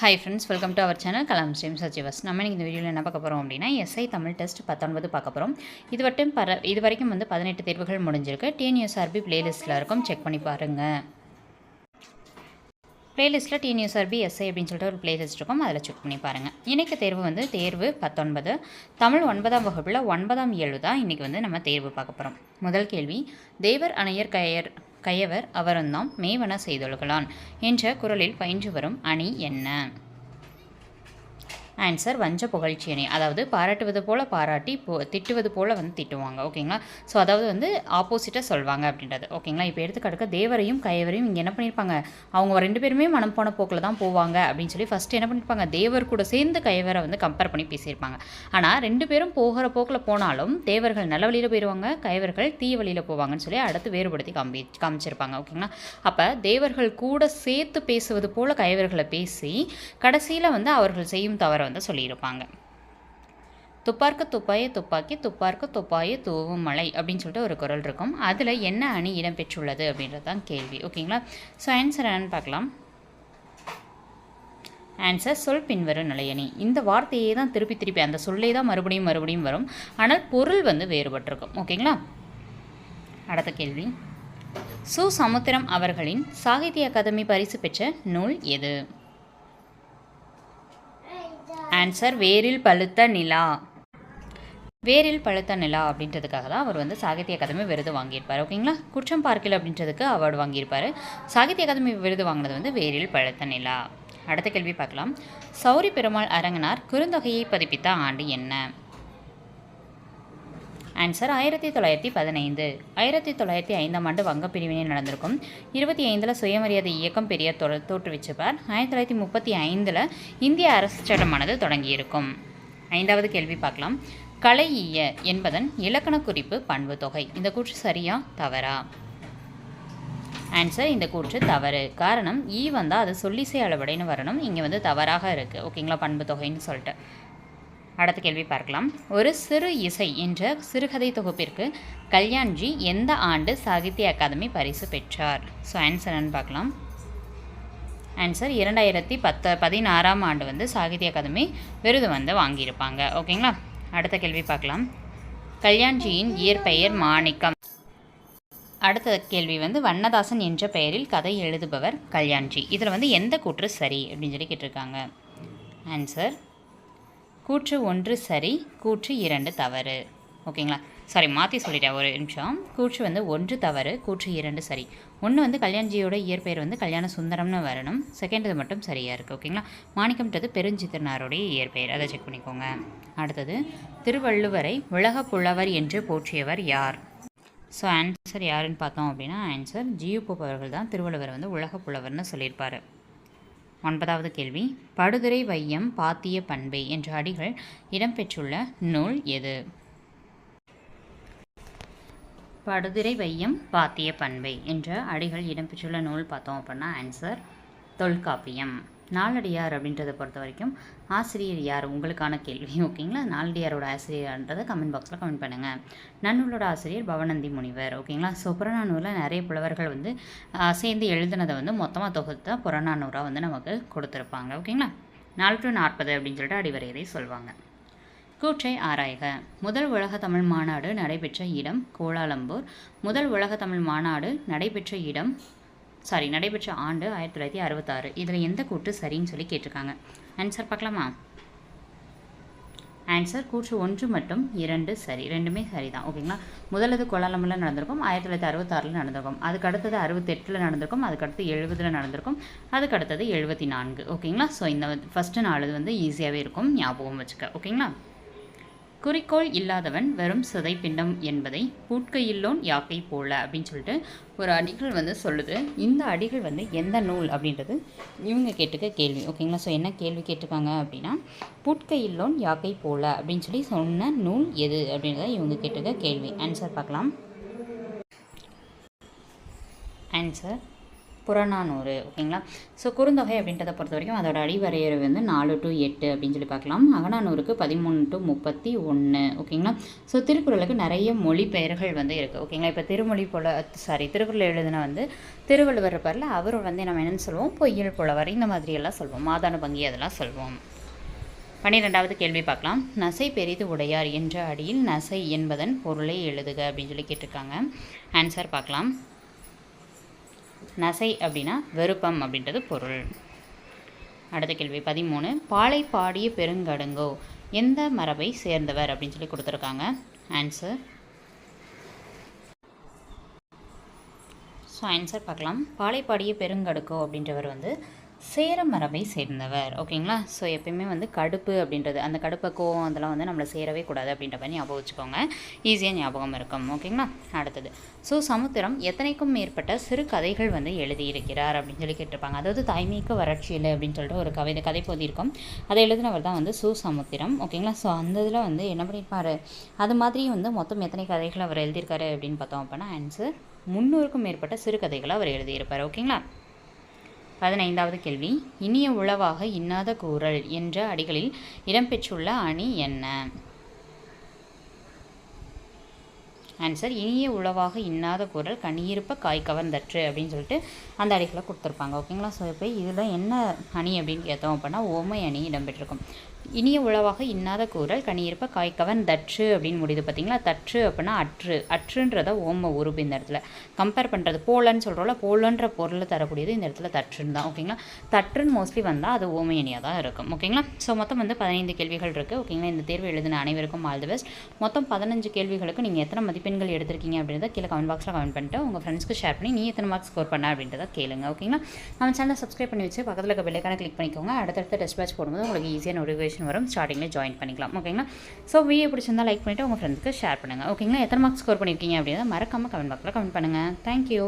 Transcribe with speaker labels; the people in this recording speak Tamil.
Speaker 1: Hi friends welcome to our channel Kalam ஸ்ரீம் சச்சிவஸ் நம்ம இன்னைக்கு இந்த வீடியோவில் என்ன பார்க்க போகிறோம் அப்படின்னா எஸ்ஐ தமிழ் டெஸ்ட் பத்தொன்பது பார்க்க போகிறோம் இது வட்டும் பர இது வரைக்கும் வந்து பதினெட்டு தேர்வுகள் முடிஞ்சிருக்கு. டிஎன்யூஎஸ்ஆர்பி பிளேலிஸ்ட்டில் இருக்கும். செக் பண்ணி பாருங்கள் பிளேலிஸ்ட்டில் டிஎன்யூஎஸ்ஆர்பி எஸ்ஐ அப்படின்னு சொல்லிட்டு ஒரு பிளேலிஸ்ட் இருக்கும். அதில் செக் பண்ணி பாருங்கள் இன்றைக்கு தேர்வு வந்து தேர்வு பத்தொன்பது. தமிழ் ஒன்பதாம் வகுப்பில் ஒன்பதாம் ஏழு தான் இன்றைக்கி வந்து நம்ம தேர்வு பார்க்க போகிறோம் முதல் கேள்வி தேவர் அணையர் கயர் கயவர் அவரந்தாம் மேவன செய்தொழுகலான். என்ற குரலில் பயின்று வரும் அணி என்ன? ஆன்சர் வஞ்ச புகழ்ச்சி அணி அதாவது பாராட்டுவது போல் பாராட்டி போ திட்டுவது போல் வந்து திட்டுவாங்க. ஓகேங்களா? ஸோ அதாவது வந்து ஆப்போசிட்டாக சொல்வாங்க அப்படின்றது. ஓகேங்களா? இப்போ எடுத்துக்காட்டுக்க தேவரையும் கைவரையும் இங்கே என்ன பண்ணியிருப்பாங்க அவங்க ரெண்டு பேருமே மனம் போன போக்கில் தான் போவாங்க அப்படின்னு சொல்லி ஃபஸ்ட்டு என்ன பண்ணியிருப்பாங்க தேவர் கூட சேர்ந்து கைவரை வந்து கம்பேர் பண்ணி பேசியிருப்பாங்க. ஆனால் ரெண்டு பேரும் போகிற போக்கில் போனாலும் தேவர்கள் நல்ல வழியில் போயிடுவாங்க கைவர்கள் தீய வழியில் போவாங்கன்னு சொல்லி அடுத்து வேறுபடுத்தி காமி காமிச்சிருப்பாங்க. ஓகேங்களா? அப்போ தேவர்கள் கூட சேர்த்து பேசுவது போல் கைவர்களை பேசி கடைசியில் வந்து அவர்கள் செய்யும் தவறு வந்து சொல்லியிருப்பாங்க. துப்பார்க்கு துப்பாய துப்பாக்கி துப்பார்க்கு துப்பாய தூவும் மலை அப்படின்னு சொல்லிட்டு ஒரு குரல் இருக்கும். அதில் என்ன அணி இடம்பெற்றுள்ளது அப்படின்றது தான் கேள்வி. ஓகேங்களா ஸோ ஆன்சர் என்னன்னு பார்க்கலாம். ஆன்சர் சொல் பின்வரும் நிலையணி இந்த வார்த்தையே தான் திருப்பி திருப்பி அந்த சொல்லே தான் மறுபடியும் மறுபடியும் வரும். ஆனால் பொருள் வந்து வேறுபட்டிருக்கும். ஓகேங்களா அடுத்த கேள்வி. சு சமுத்திரம் அவர்களின் சாகித்ய அகாதமி பரிசு பெற்ற நூல் எது? ஆன்சர் வேரில் பழுத்த நிலா. வேரில் பழுத்த நிலா அப்படின்றதுக்காக தான் அவர் வந்து சாகித்ய அகாதமி விருது வாங்கியிருப்பார். ஓகேங்களா? குற்றம் பார்க்கல அப்படின்றதுக்கு அவார்டு வாங்கியிருப்பார். சாகித்ய அகாதமி விருது வாங்கினது வந்து வேரில் பழுத்த நிலா அடுத்த கேள்வி பார்க்கலாம். சௌரி பெருமாள் அரங்கனார் குறுந்தொகையை பதிப்பித்த ஆண்டு என்ன? ஆன்சர் ஆயிரத்தி தொள்ளாயிரத்தி பதினைந்து. ஆயிரத்தி தொள்ளாயிரத்தி ஐந்தாம் ஆண்டு வங்க பிரிவினை நடந்திருக்கும். இருபத்தி ஐந்தில் சுயமரியாதை இயக்கம் பெரிய தொ ஆயிரத்தி தொள்ளாயிரத்தி முப்பத்தி ஐந்தில் இந்திய அரசு சட்டமானது தொடங்கியிருக்கும். ஐந்தாவது கேள்வி பார்க்கலாம். கலை ஈய என்பதன் இலக்கண குறிப்பு பண்பு தொகை. இந்த கூற்று சரியா? தவறா? ஆன்சர் இந்த கூற்று தவறு. காரணம் ஈ வந்தால் அது சொல்லிசை அளவடைன்னு வரணும். இங்கே வந்து தவறாக இருக்குது ஓகேங்களா? பண்பு தொகைன்னு சொல்லிட்டு. அடுத்த கேள்வி பார்க்கலாம். ஒரு சிறு இசை என்ற சிறுகதை தொகுப்பிற்கு கல்யாண்ஜி எந்த ஆண்டு சாகித்ய அகாதமி பரிசு பெற்றார்? ஸோ ஆன்சர்னு பார்க்கலாம். ஆன்சர் இரண்டாயிரத்தி பத்து பதினாறாம் ஆண்டு வந்து சாகித்ய அகாதமி விருது வந்து வாங்கியிருப்பாங்க. ஓகேங்களா? அடுத்த கேள்வி பார்க்கலாம். கல்யாண்ஜியின் இயற்பெயர் மாணிக்கம். அடுத்த கேள்வி வந்து வண்ணதாசன் என்ற பெயரில் கதை எழுதுபவர் கல்யாண்ஜி. இதில் வந்து எந்த கூற்று சரி? அப்படின்னு சொல்லி கேட்டிருக்காங்க. ஆன்சர் கூற்று ஒன்று சரி கூற்று இரண்டு தவறு. ஓகேங்களா? சாரி மாற்றி சொல்லிட்டேன் ஒரு நிமிஷம். கூற்று வந்து ஒன்று தவறு கூற்று இரண்டு சரி. ஒன்று வந்து கல்யாண்ஜியோட இயற்பெயர் வந்து கல்யாண சுந்தரம்னு வரணும். செகண்ட் இது மட்டும் சரியாக இருக்குது ஓகேங்களா? மாணிக்கம்ன்றது பெருஞ்சித்திரனாருடைய இயற்பெயர். அதை செக் பண்ணிக்கோங்க. அடுத்தது திருவள்ளுவரை உலக புலவர் என்று போற்றியவர் யார்? ஸோ ஆன்சர் யாருன்னு பார்த்தோம் அப்படின்னா ஆன்சர் ஜியு போப் அவர்கள் தான். திருவள்ளுவர் வந்து உலக புலவர்னு சொல்லியிருப்பார். ஒன்பதாவது கேள்வி படுதுரை வையம் பாத்திய பண்பை என்ற அடிகள் இடம்பெற்றுள்ள நூல் எது? படுதிரை வையம் பாத்திய பண்பை என்ற அடிகள் இடம்பெற்றுள்ள நூல் பார்த்தோம் அப்படின்னா ஆன்சர் தொல்காப்பியம். நாளடியார் அப்படின்றத பொறுத்த வரைக்கும் ஆசிரியர் யார்? உங்களுக்கான கேள்வி. ஓகேங்களா? நாளடியாரோட ஆசிரியர்ன்றதை கமெண்ட் பாக்ஸில் கமெண்ட் பண்ணுங்கள் நன்னூலோட ஆசிரியர் பவனந்தி முனிவர். ஓகேங்களா? ஸோ புறநானூரில் நிறைய புலவர்கள் வந்து சேர்ந்து எழுதுனதை வந்து மொத்தமாக தொகுத்து புறநானூராக வந்து நமக்கு கொடுத்துருப்பாங்க. ஓகேங்களா? நாலு டு நாற்பது அப்படின்னு சொல்லிட்டு அடிவரையதை சொல்லுவாங்க. கூற்றை ஆராய்க. முதல் உலக தமிழ் மாநாடு நடைபெற்ற இடம் கோலாலம்பூர். முதல் உலக தமிழ் மாநாடு நடைபெற்ற இடம் சாரி நடைபெற்ற ஆண்டு ஆயிரத்தி தொள்ளாயிரத்தி அறுபத்தாறு. இதில் எந்த கூற்று சரின்னு சொல்லி கேட்டிருக்காங்க. ஆன்சர் பார்க்கலாமா? ஆன்சர் கூற்று ஒன்று மட்டும் இரண்டு சரி. ரெண்டுமே சரி தான் ஓகேங்களா முதலது கோலாலமில் நடந்திருக்கும் ஆயிரத்தி தொள்ளாயிரத்தி அறுபத்தாறில் நடந்திருக்கும். அதுக்கு அடுத்தது அறுபத்தெட்டில் நடந்திருக்கும் அதுக்கடுத்து எழுபதில் நடந்திருக்கும் அதுக்கு அடுத்தது எழுபத்தி நான்கு. ஓகேங்களா ஸோ இந்த ஃபஸ்ட்டு நாலு வந்து ஈஸியாகவே இருக்கும். ஞாபகம் வச்சுக்க. ஓகேங்களா குறிக்கோள் இல்லாதவன் வெறும் சிதை பிண்டம் என்பதை பூட்கையில்லோன் யாக்கை போல அப்படின்னு சொல்லிட்டு ஒரு அடிகள் வந்து சொல்லுது. இந்த அடிகள் வந்து எந்த நூல் அப்படின்றது இவங்க கேட்டுக்க கேள்வி. ஓகேங்களா? ஸோ என்ன கேள்வி கேட்டிருக்காங்க அப்படின்னா பூட்கையில்லோன் யாக்கை போல அப்படின்னு சொல்லி சொன்ன நூல் எது அப்படின்றத இவங்க கேட்டுக்க கேள்வி. ஆன்சர் பார்க்கலாம். ஆன்சர் புறநானூறு ஓகேங்களா? ஸோ குறுந்தொகை அப்படின்றத பொறுத்த வரைக்கும் அதோட அடிவரையறை வந்து நாலு டு எட்டு அப்படின்னு சொல்லி பார்க்கலாம். அகநானூறுக்கு பதிமூணு டு முப்பத்தி ஒன்று ஓகேங்களா? ஸோ திருக்குறளுக்கு நிறைய மொழி பெயர்கள் வந்து இருக்குது ஓகேங்களா? இப்போ திருமொழி புல சாரி திருக்குறள் எழுதின வந்து திருவள்ளுவர் இருப்பார்ல அவர் வந்து நம்ம என்னென்னு சொல்லுவோம்? பொய்யல் புலவர் இந்த மாதிரியெல்லாம் சொல்லுவோம் மாதான பங்கி அதெல்லாம் சொல்லுவோம் பன்னிரெண்டாவது கேள்வி பார்க்கலாம். நசை பெரிது உடையார் என்ற அடியில் நசை என்பதன் பொருளை எழுதுக அப்படின்னு சொல்லி கேட்டிருக்காங்க. ஆன்சர் பார்க்கலாம். நசை அப்படின்னா வெறுப்பம் அப்படின்றது பொருள். அடுத்த கேள்வி பதிமூணு. பாலை பாடிய பெருங்கடுங்கோ எந்த மரபை சேர்ந்தவர் அப்படின்னு சொல்லி கொடுத்துருக்காங்க. ஆன்சர் ஸோ ஆன்சர் பார்க்கலாம். பாலைப்பாடிய பெருங்கடுக்கோ அப்படின்றவர் வந்து சேரமரபை சேர்ந்தவர். ஓகேங்களா? ஸோ எப்பயுமே வந்து கடுப்பு அப்படின்றது அந்த கடுப்பை கோவம் அதெல்லாம் வந்து நம்மளை சேரவே கூடாது அப்படின்ற மாதிரி ஞாபகம் வச்சுக்கோங்க. ஈஸியாக ஞாபகம் இருக்கும். ஓகேங்களா? அடுத்தது. ஸோ சமுத்திரம் எத்தனைக்கும் மேற்பட்ட சிறு கதைகள் வந்து எழுதியிருக்கிறார் அப்படின்னு சொல்லி கேட்டிருப்பாங்க. அதாவது தாய்மைக்கு வறட்சியில் அப்படின்னு சொல்லிட்டு ஒரு கவிதை கதை இருக்கும். அதை எழுதினவர் தான் வந்து சு. சமுத்திரம். ஓகேங்களா? ஸோ அந்த இதில் வந்து என்ன பண்ணியிருப்பார்? அது மாதிரி வந்து மொத்தம் எத்தனை கதைகள் அவர் எழுதியிருக்காரு அப்படின்னு பார்த்தோம் அப்படின்னா ஆன்சர் முந்நூறுக்கும் மேற்பட்ட சிறுகதைகளை அவர் எழுதியிருப்பார். ஓகேங்களா? பதினைந்தாவது கேள்வி. இனிய உளவாக இன்னாத கூறல் என்ற அடிகளில் இடம்பெற்றுள்ள அணி என்ன? ஆன்சர் இனிய உளவாக இன்னாத குரல் கனியிருப்ப காய் கவர்ந்தற்று அப்படின்னு சொல்லிட்டு அந்த அடிகளை கொடுத்துருப்பாங்க. ஓகேங்களா ஸோ இப்போ இதில் என்ன அணி அப்படின்னு கேட்டோம் அப்படின்னா ஓமை அணி இடம்பெற்றிருக்கும். இனிய உளவாக இன்னாத கூறல் கனியிருப்ப காய்க்கவன் தற்று அப்படின்னு முடியுது பார்த்தீங்களா தற்று அப்படின்னா அற்று. அற்றுன்றத ஓம உருப்பு இந்த இடத்துல. கம்பேர் பண்ணுறது போலன்னு சொல்கிறோம்ல போலன்ற பொருளை தரக்கூடியது இந்த இடத்துல தற்றுன்னு தான். ஓகேங்களா தற்றுன்னு மோஸ்ட்லி வந்தால் அது ஓமையணியாக தான் இருக்கும். ஓகேங்களா ஸோ மொத்தம் வந்து பதினைந்து கேள்விகள் இருக்குது ஓகேங்களா இந்த தேர்வு எழுதின அனைவருக்கும் ஆல் தி பெஸ்ட் மொத்தம் பதினஞ்சு கேள்விகளுக்கு நீங்கள் எத்தனை மதிப்பெண்கள் எடுத்திருக்கீங்க அப்படின்றத கீழே கமெண்ட் பாக்ஸில் கமெண்ட் பண்ணிட்டு உங்கள் ஃப்ரெண்ட்ஸ்க்கு ஷேர் பண்ணி நீ எத்தனை மார்க்ஸ் ஸ்கோர் பண்ண அப்படின்றத கேளுங்க. ஓகேங்களா நம்ம சேனலை சப்ஸ்கிரைப் பண்ணி வச்சு பக்கத்தில் இருக்க பெல்லைக்கான கிளிக் பண்ணிக்கோங்க. அடுத்தடுத்த டெஸ்ட் பேட்ச் போடும்போது உங்களுக்கு ஈஸியாக நோட்டிஃபிகேஷன் வரும். ஸ்டார்டிங்கில் ஜாயின் பண்ணிக்கலாம். ஓகேங்களா ஸோ வீடியோ பிடிச்சிருந்தா லைக் பண்ணிவிட்டு உங்கள் ஃப்ரெண்ட்ஸ்க்கு ஷேர் பண்ணுங்கள் ஓகேங்களா எத்தனை மார்க் ஸ்கோர் பண்ணியிருக்கீங்க அப்படின்னா மறக்காமல் கமெண்ட் பாக்ஸில் கமெண்ட் பண்ணுங்கள் தேங்க்யூ